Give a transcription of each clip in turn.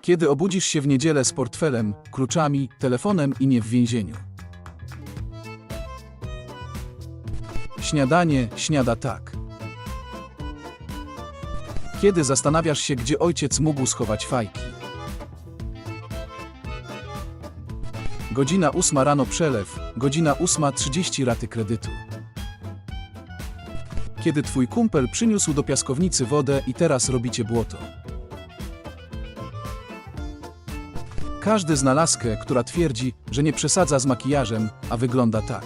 Kiedy obudzisz się w niedzielę z portfelem, kluczami, telefonem i nie w więzieniu. Śniadanie śniada tak. Kiedy zastanawiasz się, gdzie ojciec mógł schować fajki. Godzina ósma rano przelew, godzina ósma trzydzieści raty kredytu. Kiedy twój kumpel przyniósł do piaskownicy wodę i teraz robicie błoto. Każdy zna laskę, która twierdzi, że nie przesadza z makijażem, a wygląda tak.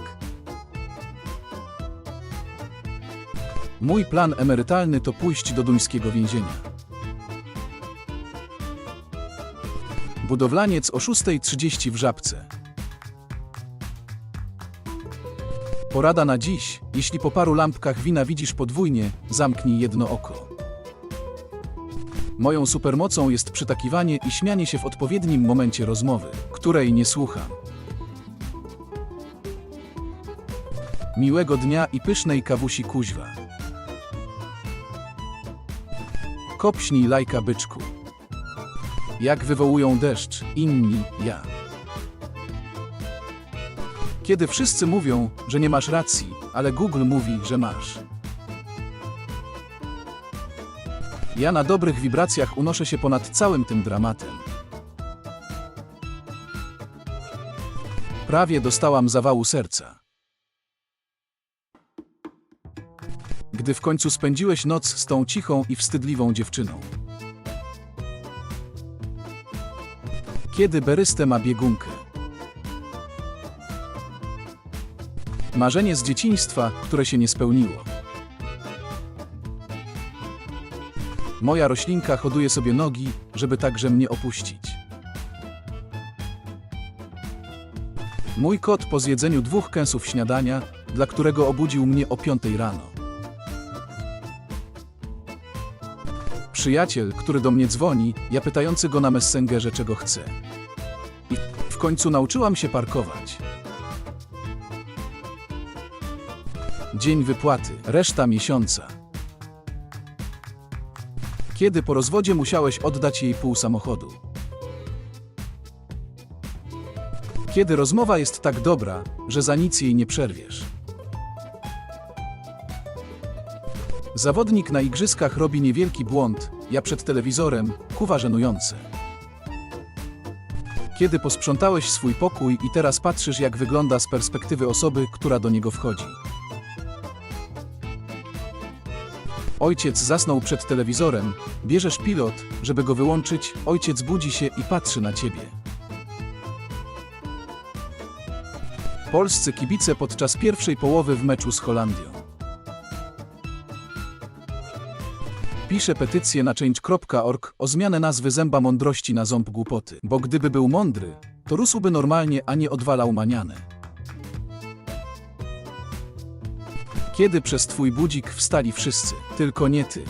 Mój plan emerytalny to pójść do duńskiego więzienia. Budowlaniec o 6.30 w Żabce. Porada na dziś, jeśli po paru lampkach wina widzisz podwójnie, zamknij jedno oko. Moją supermocą jest przytakiwanie i śmianie się w odpowiednim momencie rozmowy, której nie słucham. Miłego dnia i pysznej kawusi kuźwa. Kopśnij lajka byczku. Jak wywołują deszcz, inni, ja. Kiedy wszyscy mówią, że nie masz racji, ale Google mówi, że masz. Ja na dobrych wibracjach unoszę się ponad całym tym dramatem. Prawie dostałam zawału serca. Gdy w końcu spędziłeś noc z tą cichą i wstydliwą dziewczyną. Kiedy Berystę ma biegunkę. Marzenie z dzieciństwa, które się nie spełniło. Moja roślinka hoduje sobie nogi, żeby także mnie opuścić. Mój kot po zjedzeniu dwóch kęsów śniadania, dla którego obudził mnie o piątej rano. Przyjaciel, który do mnie dzwoni, ja pytający go na messengerze czego chce. I w końcu nauczyłam się parkować. Dzień wypłaty, reszta miesiąca. Kiedy po rozwodzie musiałeś oddać jej pół samochodu? Kiedy rozmowa jest tak dobra, że za nic jej nie przerwiesz? Zawodnik na igrzyskach robi niewielki błąd, ja przed telewizorem, kuwa żenujące. Kiedy posprzątałeś swój pokój i teraz patrzysz jak wygląda z perspektywy osoby, która do niego wchodzi. Ojciec zasnął przed telewizorem, bierzesz pilot, żeby go wyłączyć, ojciec budzi się i patrzy na ciebie. Polscy kibice podczas pierwszej połowy w meczu z Holandią. Pisze petycję na change.org o zmianę nazwy zęba mądrości na ząb głupoty, bo gdyby był mądry, to rósłby normalnie, a nie odwalał manianę. Kiedy przez twój budzik wstali wszyscy, tylko nie ty.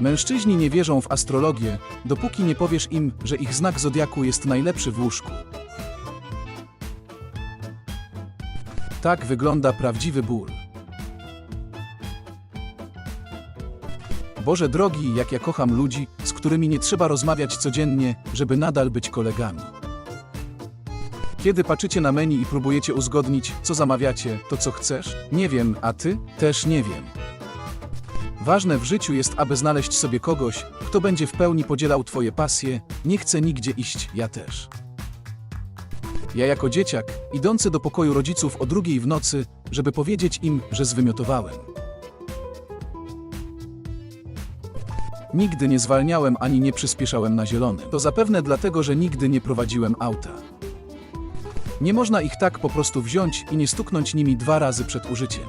Mężczyźni nie wierzą w astrologię, dopóki nie powiesz im, że ich znak zodiaku jest najlepszy w łóżku. Tak wygląda prawdziwy ból. Boże drogi, jak ja kocham ludzi, z którymi nie trzeba rozmawiać codziennie, żeby nadal być kolegami. Kiedy patrzycie na menu i próbujecie uzgodnić, co zamawiacie, to co chcesz? Nie wiem, a ty? Też nie wiem. Ważne w życiu jest, aby znaleźć sobie kogoś, kto będzie w pełni podzielał twoje pasje, nie chcę nigdzie iść, ja też. Ja jako dzieciak, idący do pokoju rodziców o drugiej w nocy, żeby powiedzieć im, że zwymiotowałem. Nigdy nie zwalniałem ani nie przyspieszałem na zielony. To zapewne dlatego, że nigdy nie prowadziłem auta. Nie można ich tak po prostu wziąć i nie stuknąć nimi dwa razy przed użyciem.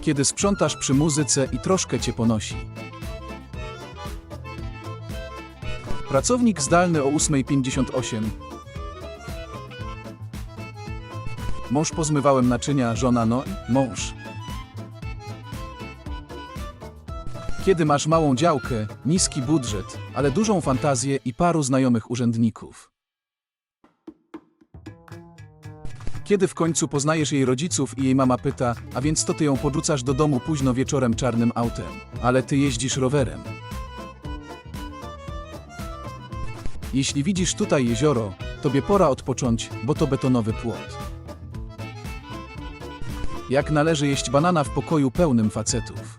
Kiedy sprzątasz przy muzyce i troszkę cię ponosi. Pracownik zdalny o 8.58. Mąż pozmywałem naczynia, żona no, mąż. Kiedy masz małą działkę, niski budżet, ale dużą fantazję i paru znajomych urzędników. Kiedy w końcu poznajesz jej rodziców i jej mama pyta, a więc to ty ją podrzucasz do domu późno wieczorem czarnym autem, ale ty jeździsz rowerem. Jeśli widzisz tutaj jezioro, tobie pora odpocząć, bo to betonowy płot. Jak należy jeść banana w pokoju pełnym facetów.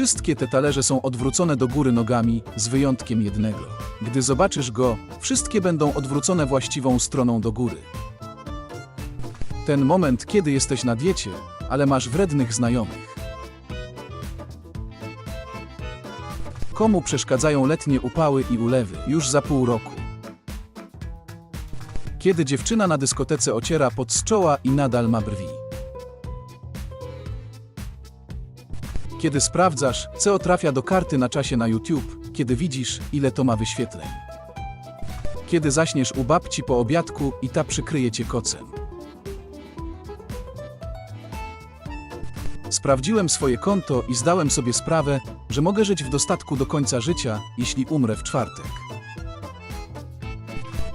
Wszystkie te talerze są odwrócone do góry nogami, z wyjątkiem jednego. Gdy zobaczysz go, wszystkie będą odwrócone właściwą stroną do góry. Ten moment, kiedy jesteś na diecie, ale masz wrednych znajomych. Komu przeszkadzają letnie upały i ulewy już za pół roku? Kiedy dziewczyna na dyskotece ociera pot z czoła i nadal ma brwi. Kiedy sprawdzasz, co trafia do karty na czasie na YouTube, kiedy widzisz, ile to ma wyświetleń. Kiedy zaśniesz u babci po obiadku i ta przykryje cię kocem. Sprawdziłem swoje konto i zdałem sobie sprawę, że mogę żyć w dostatku do końca życia, jeśli umrę w czwartek.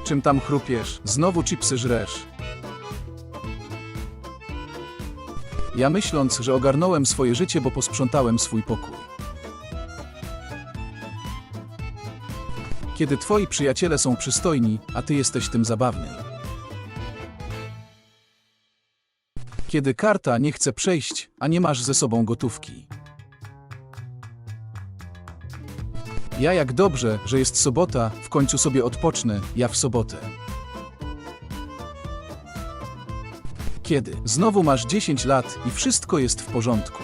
Czym tam chrupiesz? Znowu chipsy żresz. Ja myśląc, że ogarnąłem swoje życie, bo posprzątałem swój pokój. Kiedy twoi przyjaciele są przystojni, a ty jesteś tym zabawny. Kiedy karta nie chce przejść, a nie masz ze sobą gotówki. Ja jak dobrze, że jest sobota, w końcu sobie odpocznę, ja w sobotę. Kiedy znowu masz 10 lat i wszystko jest w porządku.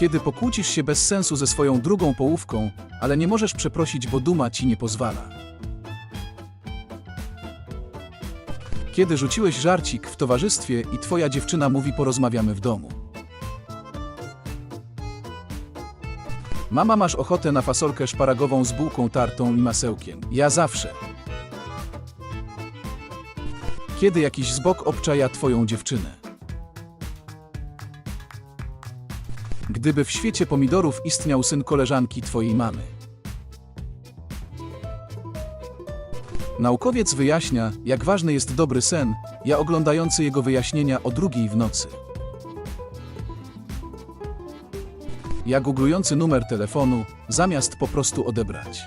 Kiedy pokłócisz się bez sensu ze swoją drugą połówką, ale nie możesz przeprosić, bo duma ci nie pozwala. Kiedy rzuciłeś żarcik w towarzystwie i twoja dziewczyna mówi porozmawiamy w domu. Mama masz ochotę na fasolkę szparagową z bułką tartą i masełkiem. Ja zawsze. Kiedy jakiś zbok obczaja twoją dziewczynę. Gdyby w świecie pomidorów istniał syn koleżanki twojej mamy. Naukowiec wyjaśnia, jak ważny jest dobry sen, ja oglądający jego wyjaśnienia o drugiej w nocy. Ja googlujący numer telefonu, zamiast po prostu odebrać.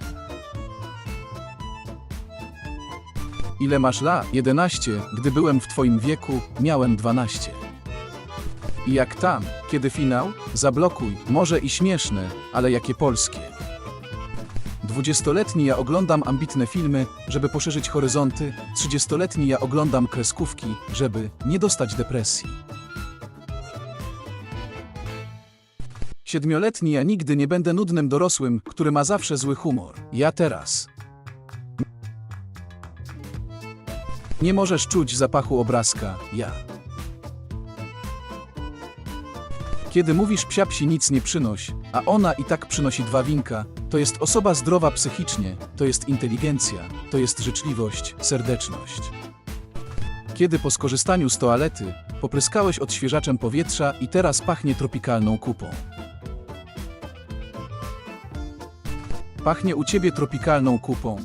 Ile masz lat? 11. Gdy byłem w twoim wieku, miałem 12. I jak tam, kiedy finał? Zablokuj. Może i śmieszne, ale jakie polskie. Dwudziestoletni ja oglądam ambitne filmy, żeby poszerzyć horyzonty. Trzydziestoletni ja oglądam kreskówki, żeby nie dostać depresji. Siedmioletni ja nigdy nie będę nudnym dorosłym, który ma zawsze zły humor. Ja teraz. Nie możesz czuć zapachu obrazka, ja. Kiedy mówisz psiapsi nic nie przynoś, a ona i tak przynosi dwa winka, to jest osoba zdrowa psychicznie, to jest inteligencja, to jest życzliwość, serdeczność. Kiedy po skorzystaniu z toalety popryskałeś odświeżaczem powietrza i teraz pachnie tropikalną kupą. Pachnie u ciebie tropikalną kupą,